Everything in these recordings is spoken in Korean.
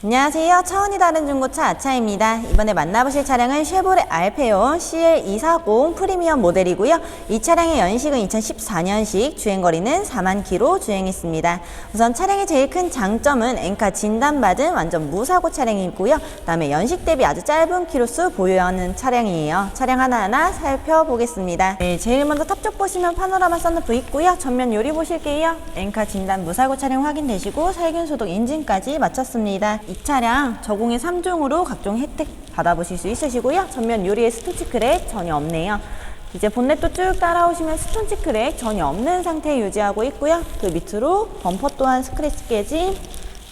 안녕하세요. 차원이 다른 중고차 아차입니다. 이번에 만나보실 차량은 쉐보레 알페온 CL240 프리미엄 모델이고요. 이 차량의 연식은 2014년식, 주행거리는 4만 킬로 주행했습니다. 우선 차량의 제일 큰 장점은 엔카 진단받은 완전 무사고 차량이고요. 그다음에 연식 대비 아주 짧은 키로수 보유하는 차량이에요. 차량 하나하나 살펴보겠습니다. 네, 제일 먼저 탑쪽 보시면 파노라마 썬루프 있고요. 전면 요리 보실게요. 엔카 진단 무사고 차량 확인되시고 살균 소독 인증까지 마쳤습니다. 이 차량 저공해 3종으로 각종 혜택 받아보실 수 있으시고요. 전면 요리에 스토치 크랙 전혀 없네요. 이제 본넷도 쭉 따라오시면 스톤치 크랙 전혀 없는 상태 유지하고 있고요. 그 밑으로 범퍼 또한 스크래치 깨짐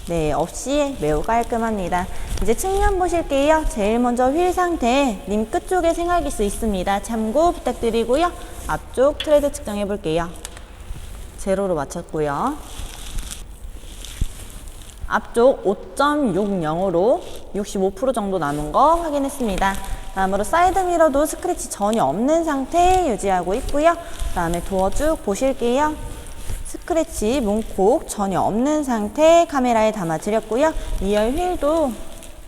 네, 없이 매우 깔끔합니다. 이제 측면 보실게요. 제일 먼저 휠 상태, 림 끝쪽에 생활기수 있습니다. 참고 부탁드리고요. 앞쪽 트레드 측정해 볼게요. 제로로 맞췄고요. 앞쪽 5.60으로 65% 정도 남은 거 확인했습니다. 다음으로 사이드 미러도 스크래치 전혀 없는 상태 유지하고 있고요. 다음에 도어 쭉 보실게요. 스크래치, 문콕 전혀 없는 상태 카메라에 담아드렸고요. 2열 휠도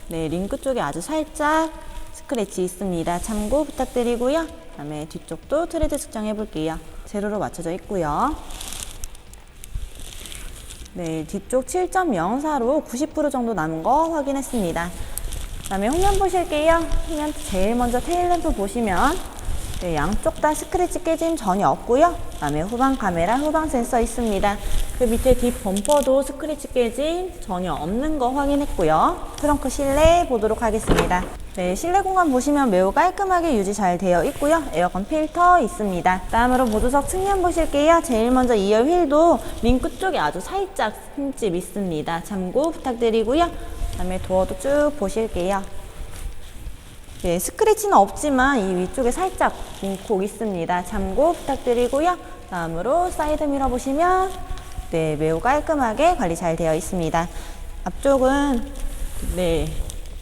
네, 링크 쪽에 아주 살짝 스크래치 있습니다. 참고 부탁드리고요. 다음에 뒤쪽도 트레드 측정해 볼게요. 제로로 맞춰져 있고요. 네, 뒤쪽 7.04로 90% 정도 남은 거 확인했습니다. 다음에 후면 보실게요. 후면 제일 먼저 테일램프 보시면 네, 양쪽 다 스크래치 깨짐 전혀 없고요. 다음에 후방 카메라, 후방 센서 있습니다. 그 밑에 뒷 범퍼도 스크래치 깨짐 전혀 없는 거 확인했고요. 트렁크 실내 보도록 하겠습니다. 네, 실내 공간 보시면 매우 깔끔하게 유지 잘 되어 있고요. 에어컨 필터 있습니다. 다음으로 보조석 측면 보실게요. 제일 먼저 2열 휠도 링크 쪽에 아주 살짝 흠집 있습니다. 참고 부탁드리고요. 다음에 도어도 쭉 보실게요. 네, 스크래치는 없지만 이 위쪽에 살짝 문콕 있습니다. 참고 부탁드리고요. 다음으로 사이드 미러 보시면 네, 매우 깔끔하게 관리 잘 되어 있습니다. 앞쪽은 네,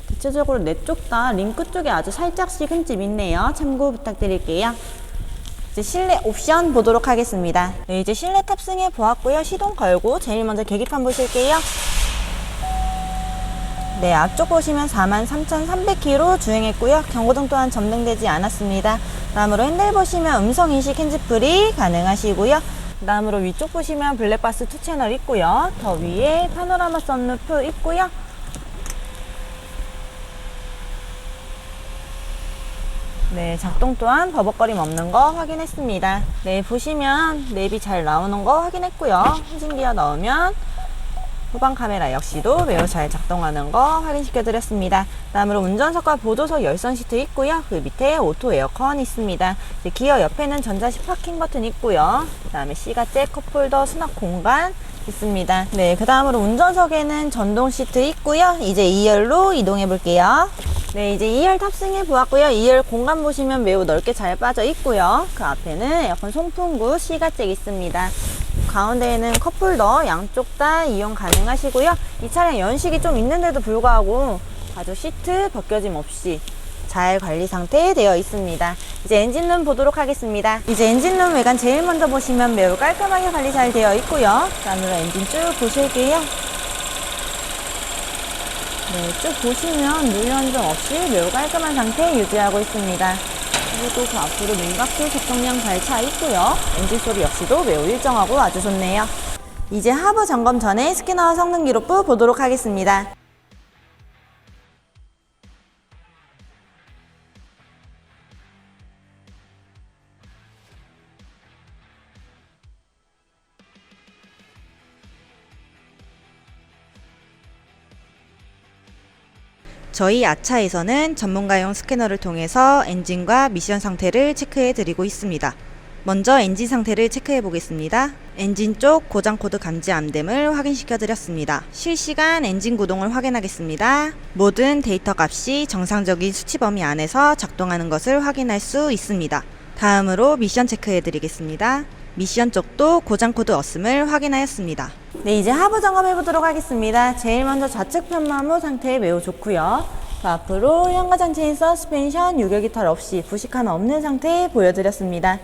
대체적으로 네 쪽 다 링크 쪽에 아주 살짝씩 흠집 있네요. 참고 부탁드릴게요. 이제 실내 옵션 보도록 하겠습니다. 네, 이제 실내 탑승해 보았고요. 시동 걸고 제일 먼저 계기판 보실게요. 네, 앞쪽 보시면 43,300km 주행했고요. 경고등 또한 점등되지 않았습니다. 다음으로 핸들 보시면 음성인식 핸즈프리 가능하시고요. 다음으로 위쪽 보시면 블랙박스 2채널 있고요. 더 위에 파노라마 썬루프 있고요. 네, 작동 또한 버벅거림 없는 거 확인했습니다. 네, 보시면 맵이 잘 나오는 거 확인했고요. 후진 기어 넣으면 후방 카메라 역시도 매우 잘 작동하는 거 확인시켜 드렸습니다. 다음으로 운전석과 보조석 열선 시트 있고요. 그 밑에 오토 에어컨 있습니다. 기어 옆에는 전자식 파킹 버튼 있고요. 그 다음에 C가잭 컵홀더 수납 공간 있습니다. 네, 그 다음으로 운전석에는 전동 시트 있고요. 이제 2열로 이동해 볼게요. 네, 이제 2열 탑승해 보았고요. 2열 공간 보시면 매우 넓게 잘 빠져 있고요. 그 앞에는 에어컨 송풍구 C가잭 있습니다. 가운데에는 컵홀더 양쪽 다 이용 가능하시고요. 이 차량 연식이 좀 있는데도 불구하고 아주 시트 벗겨짐 없이 잘 관리 상태 되어 있습니다. 이제 엔진룸 보도록 하겠습니다. 이제 엔진룸 외관 제일 먼저 보시면 매우 깔끔하게 관리 잘 되어 있고요. 다음으로 엔진 쭉 보실게요. 네, 쭉 보시면 물연점 없이 매우 깔끔한 상태 유지하고 있습니다. 그리고 그 앞으로 민각수 적정량 잘 차 있고요. 엔진 소리 역시도 매우 일정하고 아주 좋네요. 이제 하부 점검 전에 스캐너와 성능 기록부 보도록 하겠습니다. 저희 아차에서는 전문가용 스캐너를 통해서 엔진과 미션 상태를 체크해 드리고 있습니다. 먼저 엔진 상태를 체크해 보겠습니다. 엔진 쪽 고장 코드 감지 암됨을 확인시켜 드렸습니다. 실시간 엔진 구동을 확인하겠습니다. 모든 데이터 값이 정상적인 수치 범위 안에서 작동하는 것을 확인할 수 있습니다. 다음으로 미션 체크해 드리겠습니다. 미션 쪽도 고장 코드 없음을 확인하였습니다. 네, 이제 하부 점검해 보도록 하겠습니다. 제일 먼저 좌측 편마모 상태 매우 좋고요. 그 앞으로 현가장치인 서스펜션 유격이탈 없이 부식 하나 없는 상태 보여드렸습니다.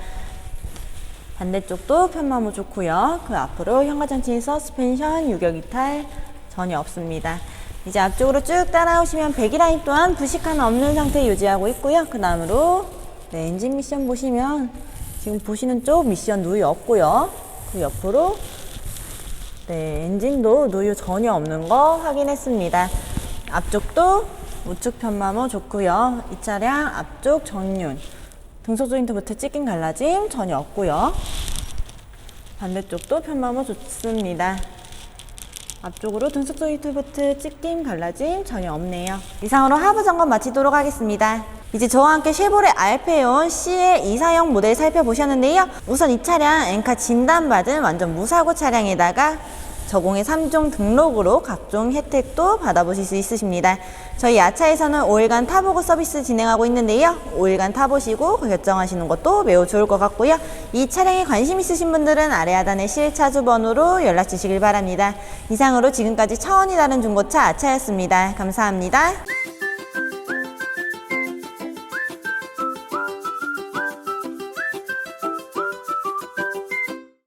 반대쪽도 편마모 좋고요. 그 앞으로 현가장치인 서스펜션 유격이탈 전혀 없습니다. 이제 앞쪽으로 쭉 따라오시면 배기라인 또한 부식 하나 없는 상태 유지하고 있고요. 그 다음으로 네, 엔진 미션 보시면 지금 보시는 쪽 미션 누유 없고요. 그 옆으로 네, 엔진도 누유 전혀 없는 거 확인했습니다. 앞쪽도 우측 편마모 좋고요. 이 차량 앞쪽 전륜 등속 조인트부터 찢긴 갈라짐 전혀 없고요. 반대쪽도 편마모 좋습니다. 앞쪽으로 등속 조인트부터 찢김 갈라짐 전혀 없네요. 이상으로 하부 점검 마치도록 하겠습니다. 이제 저와 함께 쉐보레 알페온 CL 이사형 모델 살펴보셨는데요. 우선 이 차량 엔카 진단받은 완전 무사고 차량에다가 저공의 3종 등록으로 각종 혜택도 받아보실 수 있으십니다. 저희 야차에서는 5일간 타보고 서비스 진행하고 있는데요. 5일간 타보시고 결정하시는 것도 매우 좋을 것 같고요. 이 차량에 관심 있으신 분들은 아래 하단의 실차주 번호로 연락 주시길 바랍니다. 이상으로 지금까지 차원이 다른 중고차 아차였습니다. 감사합니다.